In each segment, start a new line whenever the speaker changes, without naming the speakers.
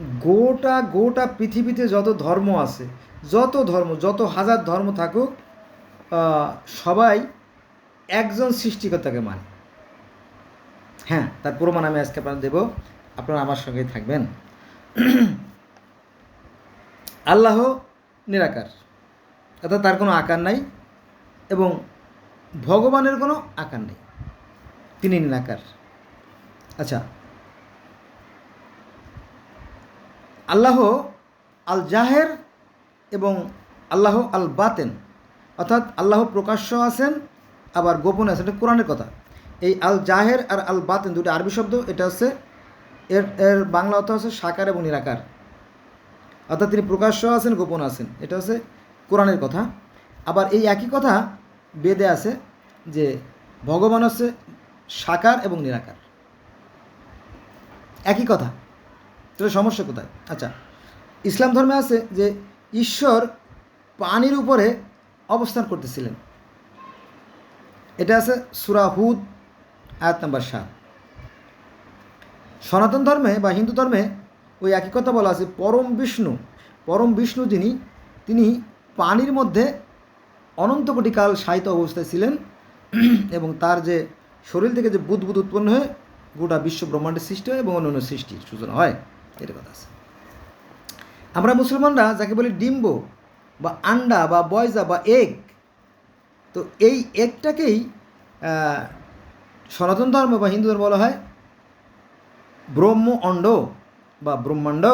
গোটা গোটা পৃথিবীতে যত ধর্ম আছে, যত ধর্ম, যত হাজার ধর্ম থাকুক সবাই একজন সৃষ্টিকর্তাকে মানে। হ্যাঁ তার প্রমাণ আমি আজকে আপনার দেব। আপনারা আমার সঙ্গেই থাকবেন। আল্লাহ নিরাকার। অর্থাৎ তার কোনো আকার নাই এবং ভগবানের কোনো আকার নেই। তিনি নিরাকার। আচ্ছা আল্লাহ আল জাহের এবং আল্লাহ আল বাতেন অর্থাৎ আল্লাহ প্রকাশ্য আছেন, আবার গোপনে আছেন। এটা কোরআনের কথা। এই আল জাহের আর আল বাতেন দুটো আরবি শব্দ, এটা হচ্ছে এর এর বাংলা অর্থ হচ্ছে সাকার এবং নিরাকার। অর্থাৎ তিনি প্রকাশ্য আছেন, গোপন আছেন। এটা হচ্ছে কোরআনের কথা। আবার এই একই কথা বেদে আছে যে ভগবান হচ্ছে সাকার এবং নিরাকার। একই কথা। তাহলে সমস্যা কোথায়? আচ্ছা ইসলাম ধর্মে আছে যে ঈশ্বর পানির উপরে অবস্থান করতেছিলেন। এটা আছে সুরাহুদ আয়াত নাম্বার সাত। সনাতন ধর্মে বা হিন্দু ধর্মে ওই একই কথা বলা আছে, পরম বিষ্ণু পরম বিষ্ণু যিনি, তিনি পানির মধ্যে অনন্ত কোটি কাল সাহিত্য অবস্থায় ছিলেন এবং তার যে শরীর থেকে যে বুদবুদ উৎপন্ন হয়ে গোটা বিশ্ব ব্রহ্মাণ্ডের সৃষ্টি হয় এবং অন্যান্য সৃষ্টির সূচনা হয়। এটা কথা আছে। আমরা মুসলমানরা যাকে বলি ডিম্ব বা আন্ডা বা বয়জা বা এগ তো এই এগটাকেই সনাতন ধর্ম বা হিন্দু ধর্ম বলা হয় ব্রহ্ম অণ্ড বা ব্রহ্মাণ্ড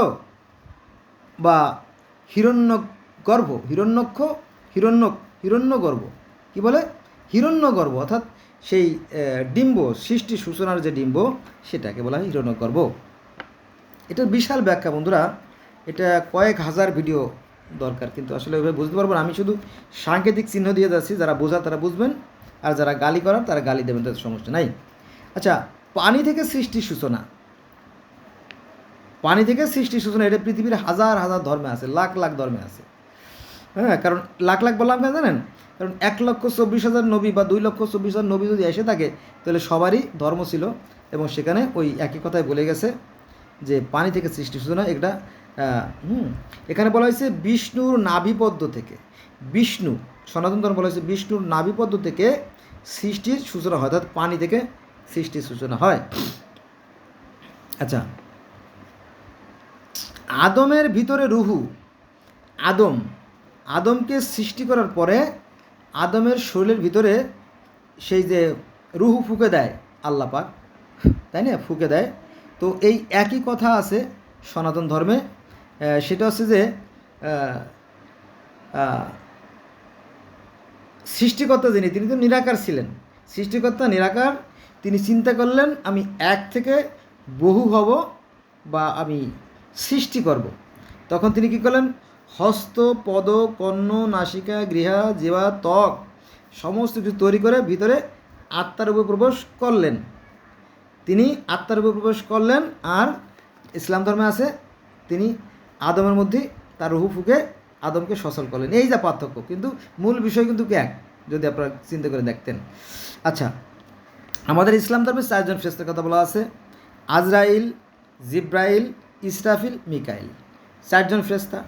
বা হিরণ্য গর্ভ হিরণ্যক্ষ, হিরণ্য হিরণ্য গর্ভ কি বলে? হিরণ্য গর্ভ অর্থাৎ সেই ডিম্ব, সৃষ্টি সূচনার যে ডিম্ব, সেটাকে বলা হয় হিরণ্য গর্ভ এটার বিশাল ব্যাখ্যা, বন্ধুরা। এটা কয়েক হাজার ভিডিও দরকার, কিন্তু আসলে ওইভাবে বুঝতে পারব আমি শুধু সাংকেতিক চিহ্ন দিয়ে যাচ্ছি, যারা বোঝা তারা বুঝবেন, আর যারা গালি করার তারা গালি দেবেন, তাদের সমস্যা নাই। আচ্ছা পানি থেকে সৃষ্টির সূচনা। পানি থেকে সৃষ্টি সূচনা, এটা পৃথিবীর হাজার হাজার ধর্মে আছে, লাখ লাখ ধর্মে আছে। হ্যাঁ কারণ লাখ লাখ বললাম কেন জানেন? কারণ এক লক্ষ চব্বিশ হাজার নবী বা দুই লক্ষ চব্বিশ হাজার নবী যদি এসে থাকে, তাহলে সবারই ধর্ম ছিল, এবং সেখানে ওই একই কথায় বলে গেছে যে পানি থেকে সৃষ্টি। সূচনা এটা হুম, এখানে বলা হয়েছে বিষ্ণুর নাভিপদ্ম থেকে। বিষ্ণু, সনাতন ধর্ম বলা হয়েছে বিষ্ণুর নাভিপদ্ম থেকে সৃষ্টির সূচনা হয়, অর্থাৎ পানি থেকে সৃষ্টির সূচনা হয়। আচ্ছা আদমের ভিতরে রুহু, আদম, আদমকে সৃষ্টি করার পরে আদমের শরীরের ভিতরে সেই যে রুহু ফুকে দেয় আল্লাপাক তাই না? ফুকে দেয় তো এই একই কথা আছে সনাতন ধর্মে সেটা হচ্ছে যে সৃষ্টিকর্তা যিনি, তিনি তো নিরাকার ছিলেন। সৃষ্টিকর্তা নিরাকার, তিনি চিন্তা করলেন, আমি এক থেকে বহু হব বা আমি সৃষ্টি করব। তখন তিনি কি করলেন? হস্ত, পদ, কর্ণ, নাসিকা, গৃহা জিবা ত্বক, সমস্ত কিছু তৈরি করে ভিতরে আত্মার উপর প্রবেশ করলেন। তিনি আত্মার উপর প্রবেশ করলেন আর ইসলাম ধর্মে আছে, তিনি আদমের মধ্যে তার রুহু ফুকে আদমকে সচল করলেন। এই যা পার্থক্য, কিন্তু মূল বিষয় কিন্তু এক? যদি আপনারা চিন্তা করে দেখতেন। আচ্ছা আমাদের ইসলাম ধর্মে চারজন ফেরেস্তার কথা বলা আছে, আজরাইল, জিব্রাইল, ইসরাফিল, মিকাইল। চারজন ফেরেস্তা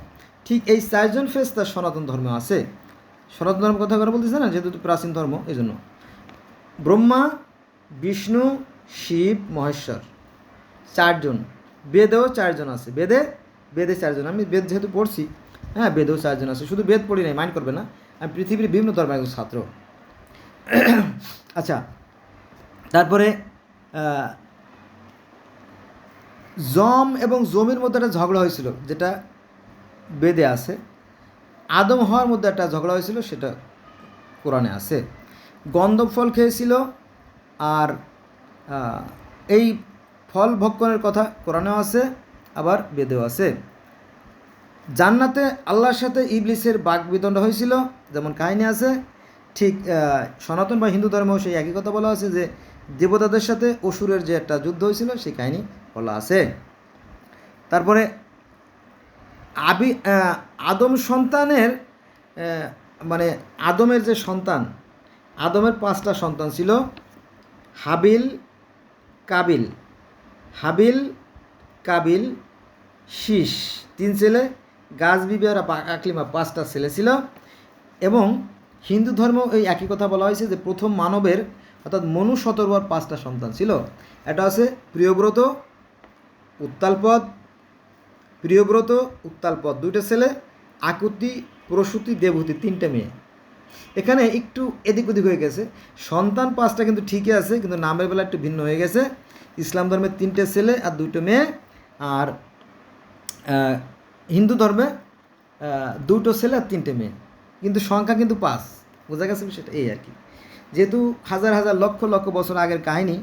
ঠিক এই চারজন ফেরেস্তা সনাতন ধর্মে আছে। সনাতন ধর্ম কথা বলতেছে না, যেহেতু প্রাচীন ধর্ম এই জন্য ব্রহ্মা, বিষ্ণু শিব, মহেশ্বর। চারজন। বেদেও চারজন আছে। বেদে বেদে চারজন। আমি বেদ যেহেতু পড়ছি হ্যাঁ বেদেও চারজন আছে। শুধু বেদ পড়ি নাই মাইন্ড করবে না। আমি পৃথিবীর বিভিন্ন ধর্মের একজন ছাত্র। আচ্ছা তারপরে জম এবং জমির মধ্যে একটা ঝগড়া হয়েছিল, যেটা বেদে আছে। আদম হওয়ার মধ্যে একটা ঝগড়া হয়েছিল, সেটা কোরআনে আছে। গন্ধব ফল খেয়েছিল, আর এই ফল ভক্ষণের কথা কোরআনেও আছে, আবার বেদেও আছে। জান্নাতে আল্লাহর সাথে ইবলিসের বাক বিদণ্ড হয়েছিল, যেমন কাহিনী আছে, ঠিক সনাতন বা হিন্দু ধর্মেও সেই একই কথা বলা আছে যে, দেবতাদের সাথে অসুরের যে একটা যুদ্ধ হয়েছিল, সেই কাহিনী বলা আছে। তারপরে, আবি আদম সন্তানের মানে আদমের যে সন্তান, আদমের পাঁচটা সন্তান ছিল, হাবিল কাবিল, হাবিল, কাবিল, শীষ। তিন ছেলে, গাছ বিবি আর পা- আকলিমা পাঁচটা ছেলে ছিল এবং হিন্দু ধর্ম এই একই কথা বলা হয়েছে যে প্রথম মানবের অর্থাৎ মনু শতর্বর পাঁচটা সন্তান ছিল। এটা আছে প্রিয়ব্রত উত্তালপদ প্রিয়ব্রত উত্তালপদ দুইটা ছেলে, আকুতি, প্রসূতি, দেবহূতি, তিনটে মেয়ে। এখানে একটু এদিক ওদিক হয়ে গেছে। সন্তান পাঁচটা কিন্তু ঠিকই আছে, কিন্তু নামের বেলা একটু ভিন্ন হয়ে গেছে। ইসলাম ধর্মের তিনটে ছেলে আর দুটো মেয়ে। আর হিন্দু ধর্মে দুটো ছেলে আর তিনটে মেয়ে। কিন্তু সংখ্যা কিন্তু পাঁচ। বোঝা গেছে সেটা এই আর কি। যেহেতু হাজার হাজার লক্ষ লক্ষ বছর আগের কাহিনী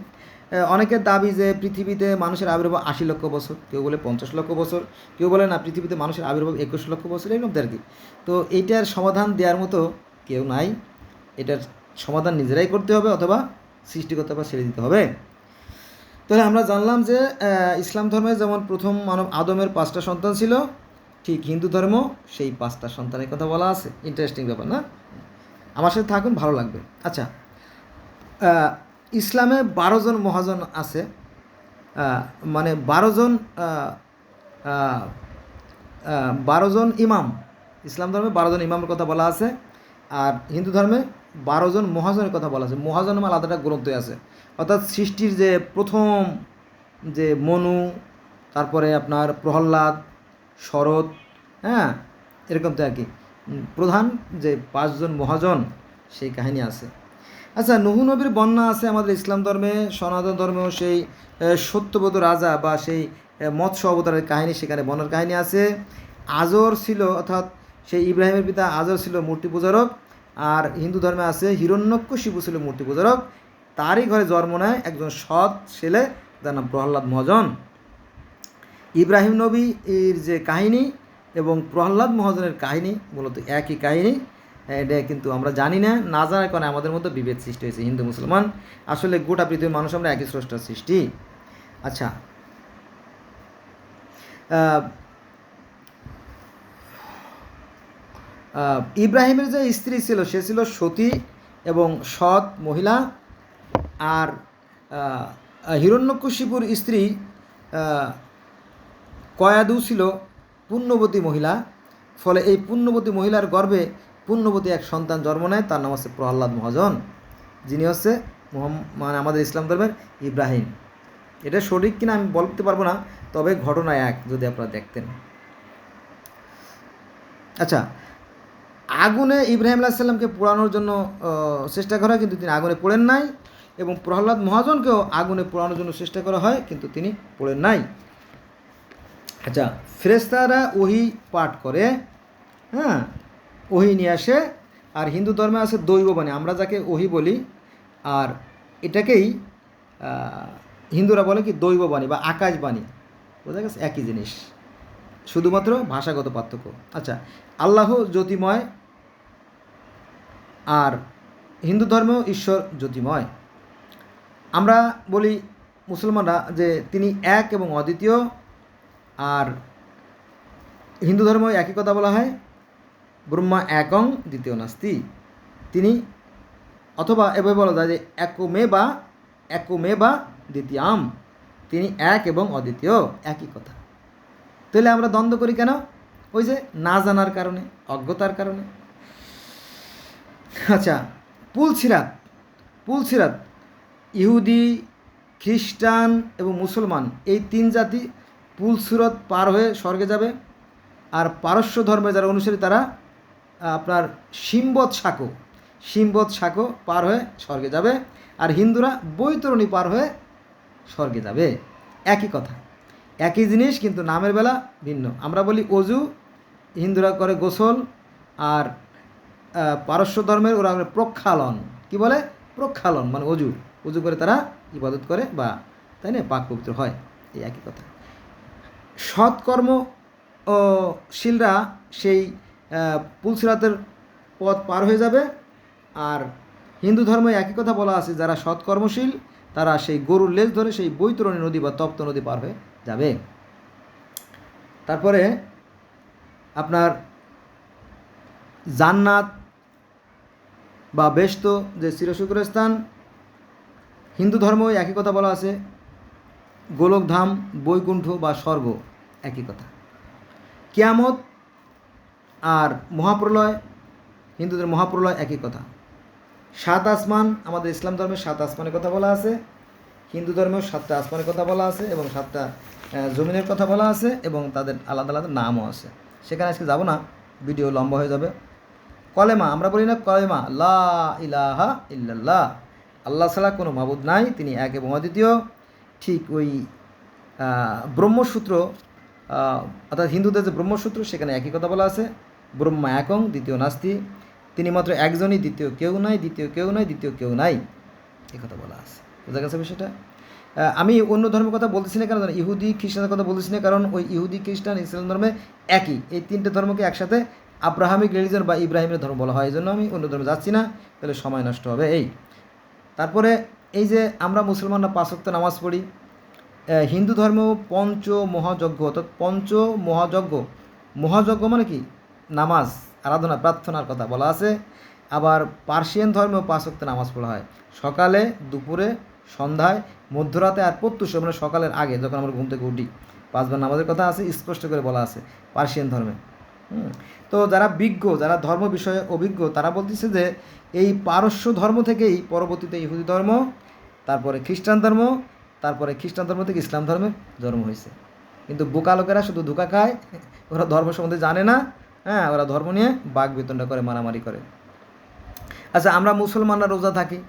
অনেকের দাবি যে পৃথিবীতে মানুষের আবির্ভাব আশি লক্ষ বছর, কেউ বলে পঞ্চাশ লক্ষ বছর, কেউ বলে না পৃথিবীতে মানুষের আবির্ভাব একুশ লক্ষ বছর এর মধ্যে আর কি। তো এইটার সমাধান দেওয়ার মতো কেউ নাই, এটার সমাধান নিজেরাই করতে হবে অথবা সৃষ্টিকর্তা বা ছেড়ে দিতে হবে। তাহলে আমরা জানলাম যে ইসলাম ধর্মে যেমন প্রথম মানব আদমের পাঁচটা সন্তান ছিল, ঠিক হিন্দু ধর্ম, সেই পাঁচটা সন্তানের কথা বলা আছে। ইন্টারেস্টিং ব্যাপার না? আমার সাথে থাকুন, ভালো লাগবে। আচ্ছা ইসলামে বারো জন মহাজন আছে মানে বারো জন বারো জন ইমাম। ইসলাম ধর্মে বারো জন ইমামের কথা বলা আছে। আর হিন্দু ধর্মে বারো জন মহাজনের কথা বলা আছে। মহাজন নামে আলাদা একটা গ্রন্থই আছে। অর্থাৎ সৃষ্টির যে প্রথম যে মনু, তারপরে আপনার প্রহ্লাদ, শরৎ হ্যাঁ এরকম তো আর কি প্রধান যে পাঁচজন মহাজন সেই কাহিনী আছে। আচ্ছা নুহু নবীর বন্যা আছে আমাদের ইসলাম ধর্মে, সনাতন ধর্মেও সেই সত্যবোধ রাজা বা সেই মৎস্য অবতারের কাহিনী, সেখানে বন্যার কাহিনী আছে। আজর ছিল, অর্থাৎ সেই ইব্রাহিমের পিতা আজর ছিল মূর্তি পূজারক, আর হিন্দু ধর্মে আছে হিরণ্যকশিপু ছিল মূর্তি পূজারক। তারই ঘরে জন্ম নেয় একজন সৎ ছেলে যার নাম প্রহ্লাদ মহাজন। ইব্রাহিম নবী এর যে কাহিনী এবং প্রহ্লাদ মহাজনের কাহিনী মূলত একই কাহিনী, এটা কিন্তু আমরা জানি না। না জানার কারণে আমাদের মধ্যে বিভেদ সৃষ্টি হয়েছে, হিন্দু, মুসলমান। আসলে গোটা পৃথিবীর মানুষ আমরা একই স্রষ্টার সৃষ্টি। আচ্ছা ইব্রাহিমের যে স্ত্রী ছিল, সে ছিল সতী এবং সৎ মহিলা। আর হিরণ্যকশিপুর স্ত্রী কয়াদু ছিল পুণ্যবতী মহিলা। ফলে এই পুণ্যবতী মহিলার গর্ভে পুণ্যবতী এক সন্তান জন্ম নেয়, তার নাম হচ্ছে প্রহ্লাদ মহাজন। যিনি হচ্ছে মানে আমাদের ইসলাম ধর্মের ইব্রাহিম। এটা সঠিক কিনা আমি বলতে পারব না, তবে ঘটনা এক যদি আপনারা দেখতেন। আচ্ছা আগুনে ইব্রাহিম আলাহ সাল্লামকে পোড়ানোর জন্য চেষ্টা করা হয়, কিন্তু তিনি আগুনে পড়েন নাই। এবং প্রহ্লাদ মহাজনকেও আগুনে পোড়ানোর জন্য চেষ্টা করা হয়, কিন্তু তিনি পড়েন নাই। আচ্ছা ফেরেস্তারা ওহি পাঠ করে হ্যাঁ ওহি নিয়ে আসে। আর হিন্দু ধর্মে আছে দৈব দৈববাণী, আমরা যাকে ওহি বলি, আর এটাকেই হিন্দুরা বলে কি দৈববাণী বা আকাশবাণী। বোঝা গেছে? একই জিনিস। শুধুমাত্র ভাষাগত পার্থক্য। আচ্ছা আল্লাহ জ্যোতিময় আর হিন্দু ধর্মেও ঈশ্বর জ্যোতিময়। আমরা বলি মুসলমানরা যে তিনি এক এবং অদ্বিতীয়, আর হিন্দু ধর্মে একই কথা বলা হয়, ব্রহ্মা একং দ্বিতীয় নাস্তি। তিনি অথবা এভাবে বলা যায় যে একমে বা একমে বা দ্বিতীয়াম। তিনি এক এবং অদ্বিতীয়, একই কথা। তাহলে আমরা দ্বন্দ্ব করি কেন? ওই যে না জানার কারণে, অজ্ঞতার কারণে। আচ্ছা পুলছিরাত পুলছিরাত ইহুদি, খ্রিস্টান এবং মুসলমান, এই তিন জাতি পুলসুরত পার হয়ে স্বর্গে যাবে। আর পারস্য ধর্মে যারা অনুসারী, তারা আপনার সিম্বত শাকো সিম্বত শাকো পার হয়ে স্বর্গে যাবে। আর হিন্দুরা বৈতরণী পার হয়ে স্বর্গে যাবে। একই কথা, একই জিনিস, কিন্তু নামের বেলা ভিন্ন। আমরা বলি অজু, হিন্দুরা করে গোসল, আর পারস্য ধর্মের ওরা প্রক্ষালন। কি বলে? প্রক্ষালন মানে অজু। অজু করে তারা ইবাদত করে বা, তাই না? পাক পবিত্র হয়। এই একই কথা। সৎকর্ম ও শিলরা সেই পুলসিরাতের পথ পার হয়ে যাবে। আর হিন্দু ধর্মে একই কথা বলা আছে, যারা সৎকর্মশীল, তারা সেই গরুর লেজ ধরে সেই বৈতরণী নদী বা তপ্ত নদী পার হয়ে যাবে। তারপরে আপনার জান্নাত বা বেস্ত যে চিরশুকুর স্থান হিন্দু ধর্ম একই কথা বলা আছে, গোলকধাম, বৈকুণ্ঠ বা স্বর্গ একই কথা। কিয়ামত আর মহাপ্রলয়, হিন্দুদের মহাপ্রলয় একই কথা। সাত আসমান, আমাদের ইসলাম ধর্মের সাত আসমানের কথা বলা আছে, হিন্দু ধর্মেও সাতটা আসমানের কথা বলা আছে এবং সাতটা জমিনের কথা বলা আছে এবং তাদের আলাদা আলাদা নামও আছে। সেখানে আজকে যাব না, ভিডিও লম্বা হয়ে যাবে। কলেমা, আমরা বলি না কলেমা, লা ইলাহা ইল্লাল্লাহ। আল্লাহ ছাড়া কোনো মাবুদ নাই, তিনি এক এবং অদ্বিতীয়। ঠিক ওই ব্রহ্মসূত্র অর্থাৎ হিন্দুদের যে ব্রহ্মসূত্র, সেখানে একই কথা বলা আছে। ব্রহ্মা একং, দ্বিতীয় নাস্তি। তিনি মাত্র একজনই, দ্বিতীয় কেউ নাই, দ্বিতীয় কেউ নাই, দ্বিতীয় কেউ নাই। এই কথা বলা আছে। বোঝা গেছে বিষয়টা? আমি অন্য ধর্মের কথা বলতেছি না কারণ ইহুদি খ্রিস্টানের কথা বলতেছি না, কারণ ওই ইহুদি, খ্রিস্টান, ইসলাম ধর্মে একই। এই তিনটে ধর্মকে একসাথে আব্রাহামিক রিলিজন বা ইব্রাহিমের ধর্ম বলা হয় এই জন্য আমি অন্য ধর্মে যাচ্ছি না, তাহলে সময় নষ্ট হবে। এই, তারপরে এই যে আমরা মুসলমানরা পাঁচক্ত নামাজ পড়ি হিন্দু ধর্ম পঞ্চ মহাযজ্ঞ, অর্থাৎ পঞ্চ মহাযজ্ঞ মহাযজ্ঞ মানে কি? নামাজ, আরাধনা, প্রার্থনার কথা বলা আছে। আবার পার্সিয়ান ধর্মেও পাঁচক্ত নামাজ পড়া হয়। সকালে, দুপুরে, সন্ধ্যায়, মধ্যরাতে আর প্রত্যুষ মানে সকালের আগে, যখন আমরা ঘুম থেকে উঠি, পাঁচবার নামাজের কথা আছে, স্পষ্ট করে বলা আছে পার্সিয়ান ধর্মে। তো যারা বিজ্ঞ, যারা ধর্ম বিষয়ে অভিজ্ঞ, তারা বলতেছে যে এই পারস্য ধর্ম থেকেই পরবর্তীতে ইহুদি ধর্ম, তারপরে খ্রিস্টান ধর্ম, তারপরে খ্রিস্টান ধর্ম থেকে ইসলাম ধর্মের জন্ম হয়েছে। কিন্তু বোকা লোকেরা শুধু ধোকা খায়, ওরা ধর্ম সম্বন্ধে জানে না হ্যাঁ ওরা ধর্ম নিয়ে বাঘ বেতনটা করে, মারামারি করে। আচ্ছা আমরা মুসলমানরা রোজা থাকি।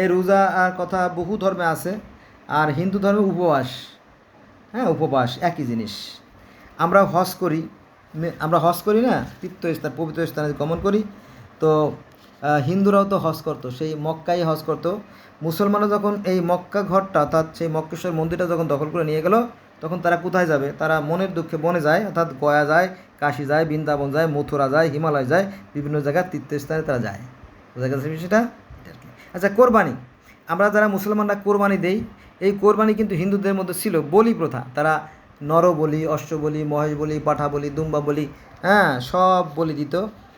এই রোজা আর কথা বহু ধর্মে আছে, আর হিন্দু ধর্মে উপবাস হ্যাঁ উপবাস, একই জিনিস। আমরা হজ করি আমরা হজ করি না তীর্থস্থান পবিত্র স্থানে গমন করি। তো হিন্দুরাও তো হজ করতো, সেই মক্কাই হজ করতো। মুসলমানরা যখন এই মক্কা ঘরটা, অর্থাৎ সেই মক্কেশ্বর মন্দিরটা যখন দখল করে নিয়ে গেল, তখন তারা কোথায় যাবে? তারা মনের দুঃখে বনে যায়, অর্থাৎ গয়া যায়, কাশি যায়, বৃন্দাবন যায়, মথুরা যায়, হিমালয় যায়, বিভিন্ন জায়গায় তীর্থস্থানে তারা যায়। বোঝা গেছে কি। আচ্ছা কোরবানি। আমরা যারা মুসলমানরা কোরবানি দেই, এই কোরবানি কিন্তু হিন্দুদের মধ্যে ছিল, বলি প্রথা। তারা নর বলি, অশ্ব বলি, মহেশ বলি, পাঠা বলি, দুম্বা বলি হ্যাঁ সব বলি দিত।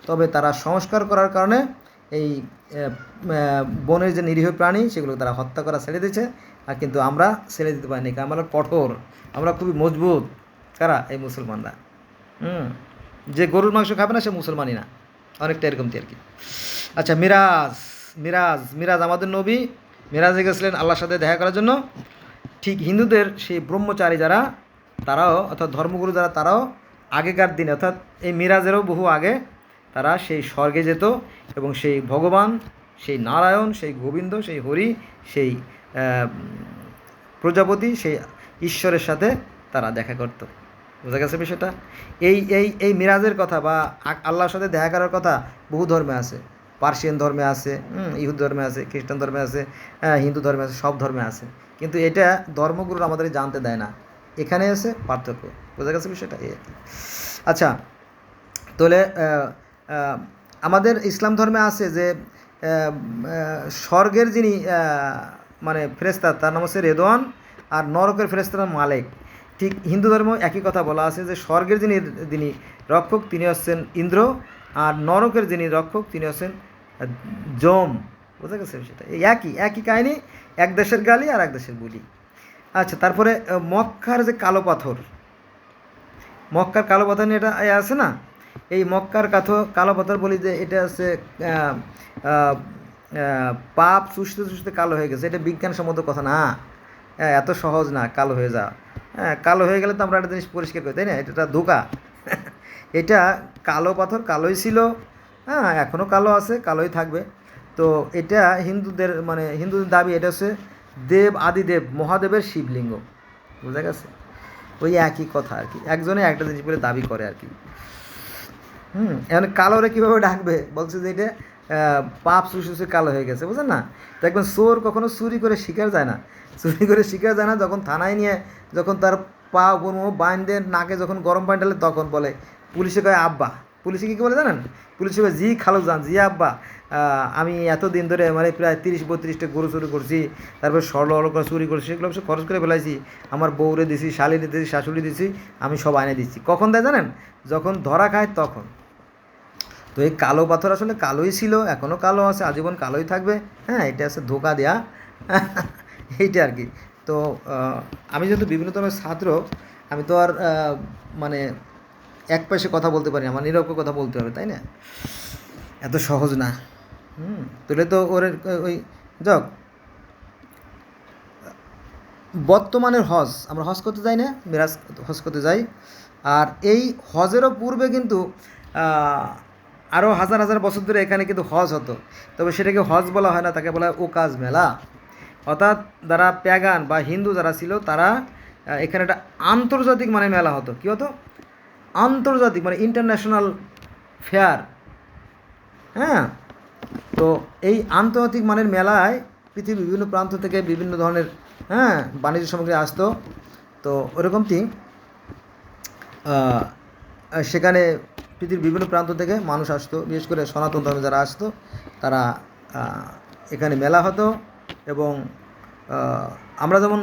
তবে তারা সংস্কার করার কারণে এই বনের যে নিরীহ প্রাণী সেগুলো তারা হত্যা করা ছেড়ে দিয়েছে। আর কিন্তু আমরা ছেড়ে দিতে পারিনি, কারণ আমরা কঠোর, আমরা খুবই মজবুত। কারা? এই মুসলমানরা। হুম, যে গরুর মাংস খাবে না, সে মুসলমানই না। অনেকটা এরকম আর কি। আচ্ছা মিরাজ মিরাজ মিরাজ আমাদের নবী। মিরাজে গেছিলেন আল্লাহর সাথে দেখা করার জন্য। ঠিক হিন্দুদের সেই ব্রহ্মচারী যারা তারাও, অর্থাৎ ধর্মগুরু যারা, তারাও আগেকার দিনে, অর্থাৎ এই মিরাজেরও বহু আগে তারা সেই স্বর্গে যেত এবং সেই ভগবান, সেই নারায়ণ, সেই গোবিন্দ, সেই হরি, সেই প্রজাপতি, সেই ঈশ্বরের সাথে তারা দেখা করত। বোঝা গেছে বিষয়টা? এই এই এই মিরাজের কথা বা আল্লাহর সাথে দেখা করার কথা বহু ধর্মে আছে। পার্সিয়ান ধর্মে আছে ইহুদ ধর্মে আছে, খ্রিস্টান ধর্মে আছে হিন্দু ধর্মে আছে, সব ধর্মে আছে। কিন্তু এটা ধর্মগুরুরা আমাদের জানতে দেয় না। এখানে আছে পার্থক্য, বোঝা গেছে বিষয়টা? এই আচ্ছা তাহলে আমাদের ইসলাম ধর্মে আছে যে স্বর্গের যিনি মানে ফেরেস্তা তার নাম হচ্ছে রেদওয়ান আর নরকের ফেরেস্তার মালেক। ঠিক হিন্দু ধর্ম একই কথা বলা আছে যে, স্বর্গের যিনি যিনি রক্ষক, তিনি হচ্ছেন ইন্দ্র আর নরকের যিনি রক্ষক, তিনি হচ্ছেন যম। বোঝা গেছে সেটা এই একই একই কাহিনী, এক দেশের গালি আর এক দেশের বলি। আচ্ছা তারপরে মক্কার যে কালো পাথর মক্কার কালো পাথর নিয়ে এটা আছে না? এই মক্কার কাথো কালো পাথর বলি যে এটা আহ, পাপ চুষতে চুষতে কালো হয়ে গেছে। এটা বিজ্ঞানসম্মত কথা না। হ্যাঁ এত সহজ না কালো হয়ে যাওয়া। হ্যাঁ কালো হয়ে গেলে তো আমরা একটা জিনিস পরিষ্কার করি তাই না? এটা ধোকা। এটা কালো পাথর কালোই ছিল। হ্যাঁ এখনও কালো আছে কালোই থাকবে। তো এটা হিন্দুদের মানে হিন্দুদের দাবি এটা হচ্ছে দেব, আদিদেব, মহাদেবের শিবলিঙ্গ। বুঝা গেছে? ওই একই কথা আর কি। একজনে একটা জিনিস বলে দাবি করে আর কি। হুম, এখন কালোরে কীভাবে ডাকবে? বলছে যে এটা পাপ শুষে কালো হয়ে গেছে, বুঝলেন না? দেখবেন চোর কখনো চুরি করে শিকার যায় না। চুরি করে শিকার যায় না, যখন থানায় নিয়ে, যখন তার পা কোনো বাইন্দে নাকে যখন গরম পানি ঢালে, তখন বলে, পুলিশে কয় আব্বা। পুলিশে কী বলে জানেন? পুলিশে কয় জি, খালু যান জি, আব্বা। আমি এতদিন ধরে মানে প্রায় তিরিশ, বত্রিশটা গরু চুরি করছি, তারপর অল করে চুরি করছি, সেগুলো সব খরচ করে ফেলাইছি। আমার বউরে দিছি, শালিরে দিছি, শাশুড়ি দিছি, আমি সব আইনে দিচ্ছি। কখন দেয় জানেন? যখন ধরা খায় তখন। তো এই কালো পাথর আসলে কালোই ছিল এখনও কালো আছে, আজীবন কালোই থাকবে। হ্যাঁ এটা আছে ধোকা দেয়া। এইটা আর কি। তো আমি যেহেতু বিভিন্ন ধরনের ছাত্র, আমি তো আর মানে এক পাশে কথা বলতে পারি না আমার নিরপেক্ষ কথা বলতে হবে, তাই না? এত সহজ না। হুম তাহলে তো ওর, ওই, যাক। বর্তমানের হজ, আমরা হজ করতে যাই না, মিরাজ হজ করতে যাই। আর এই হজেরও পূর্বে কিন্তু আরও হাজার হাজার বছর ধরে এখানে কিন্তু হজ হতো। তবে সেটাকে হজ বলা হয় না, তাকে বলা হয় ওকাজ মেলা। অর্থাৎ যারা প্যাগান বা হিন্দু যারা ছিল, তারা এখানে একটা আন্তর্জাতিক মানে মেলা হতো। কী হতো? আন্তর্জাতিক মানে ইন্টারন্যাশনাল ফেয়ার হ্যাঁ? তো এই আন্তর্জাতিক মানের মেলায় পৃথিবীর বিভিন্ন প্রান্ত থেকে বিভিন্ন ধরনের হ্যাঁ বাণিজ্য সামগ্রী আসতো। তো ওরকমটি সেখানে পৃথিবীর বিভিন্ন প্রান্ত থেকে মানুষ আসতো, বিশেষ করে সনাতন ধর্মে যারা আসতো, তারা এখানে মেলা হতো এবং আমরা যেমন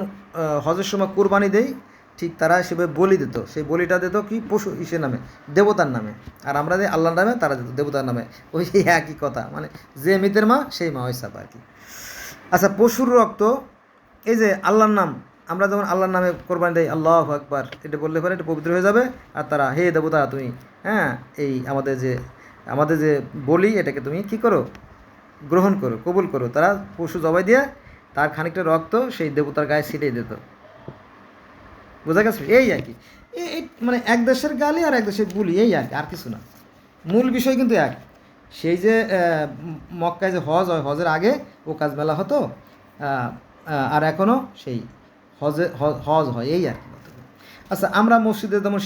হজের সময় কোরবানি দেই ঠিক তারা সেভাবে বলি দিত। সেই বলিটা দিত কি? পশু, ইসের নামে, দেবতার নামে। আর আমরা যে আল্লাহর নামে, তারা দিত দেবতার নামে। ওই একই কথা। মানে যে মিতের মা, সেই মা ওই সাপ আর কি। আচ্ছা পশুর রক্ত, এই যে আল্লাহর নাম, আমরা যেমন আল্লাহর নামে কোরবানি দেয় আল্লাহ আকবার, এটা বললে পরে এটা পবিত্র হয়ে যাবে। আর তারা, হে দেবতা, তুমি হ্যাঁ এই আমাদের যে আমাদের যে বলি, এটাকে তুমি কি করো? গ্রহণ করো, কবুল করো। তারা পশু জবাই দিয়ে তার খানিকটা রক্ত সেই দেবতার গায়ে ছিটিয়ে দিত। বোঝা গেছে? এই আর কি। এই মানে এক দেশের গালি আর এক দেশের বুলি এই আর আর কিছু না। মূল বিষয় কিন্তু এক সেই যে মক্কায় যে হজ হয়, হজের আগে ও কাজ মেলা হতো আর এখনও সেই হজে, হজ হয়, এই আর কি। আচ্ছা আমরা মসজিদে যেমন